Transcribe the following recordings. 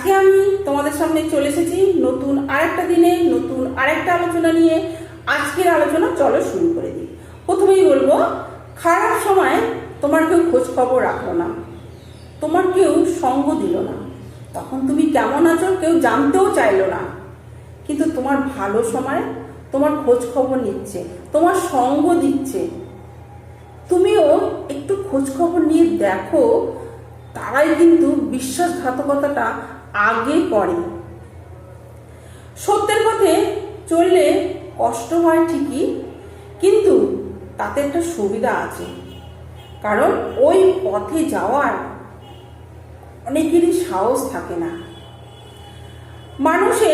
আজকে আমি তোমাদের সামনে চলে এসেছি নতুন আরেকটা দিনে, নতুন আরেকটা আলোচনা নিয়ে। আজকের আলোচনা, চলো শুরু করে দিই। প্রথমেই বলব, খারাপ সময় তোমার কেউ খোঁজ খবর রাখল না। তোমার কেউ সঙ্গ দিল না। তখন তুমি কেমন আছো কেউ জানতেও চাইলো না। কিন্তু তোমার ভালো সময় তোমার খোঁজ খবর নিচ্ছে, তোমার সঙ্গ দিচ্ছে। তুমিও একটু খোঁজ খবর নিয়ে দেখো, তারাই কিন্তু বিশ্বাসঘাতকতাটা আগে করে সত্যের পথে চললে কষ্ট হয় ঠিকই, কিন্তু তাতে একটা সুবিধা আছে। কারণ ওই পথে যাওয়ার অনেকেরই সাহস থাকে না। মানুষে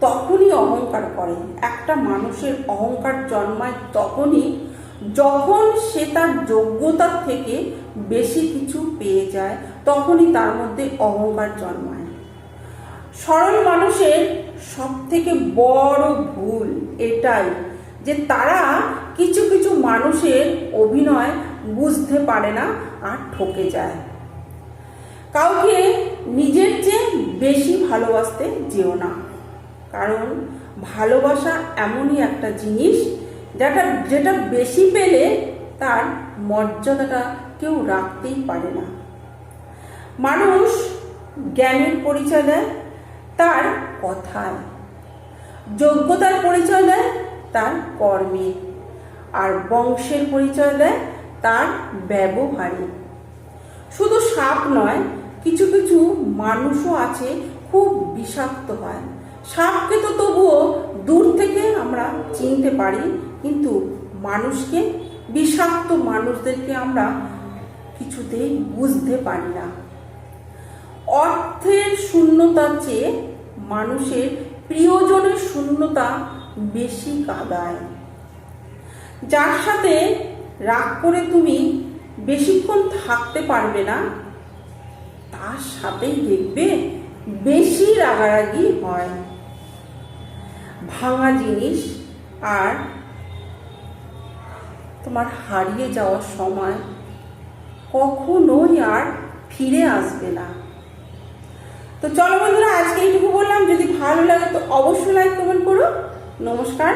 তখনই অহংকার করে। একটা মানুষের অহংকার জন্মায় তখনই, যখন সে তার যোগ্যতার থেকে বেশি কিছু পেয়ে যায়, তখনই তার মধ্যে অহংকার জন্মায়। সরল মানুষের সব থেকে বড় ভুল এটাই যে তারা কিছু কিছু মানুষের অভিনয় বুঝতে পারে না আর ঠকে যায়। কাউকে নিজের চেয়ে বেশি ভালোবাসতে যেও না। কারণ ভালোবাসা এমনই একটা জিনিস যেটা যেটা বেশি পেলে তার মর্যাদাটা কেউ রাখতেই পারে না। মানুষ জ্ঞানের পরিচয় দেয় তার কথায় যোগ্যতার পরিচয় দেয়, তার কর্মে। আর বংশের পরিচয় দেয়, তার ব্যবহারে। শুধু সাপ নয়, কিছু কিছু মানুষও আছে, খুব বিষাক্ত হয়। সাপকে তো তবুও দূর থেকে আমরা চিনতে পারি, কিন্তু মানুষকে, বিষাক্ত মানুষদেরকে আমরা কিছুতেই বুঝতে পারি না। অর্থের শূন্যতার চেয়ে মানুষের প্রিয়জনের শূন্যতা বেশি কাদায়। যার সাথে রাগ করে তুমি বেশিক্ষণ থাকতে পারবে না, তার সাথেই দেখবে বেশি রাগারাগি হয়। ভাঙা জিনিস আর তোমার হারিয়ে যাওয়ার সময় কখনোই আর ফিরে আসবে না। তো চলো বন্ধুরা, আজকে এইটুকু বললাম। যদি ভালো লাগে তো অবশ্যই লাইক কমেন্ট করো। নমস্কার।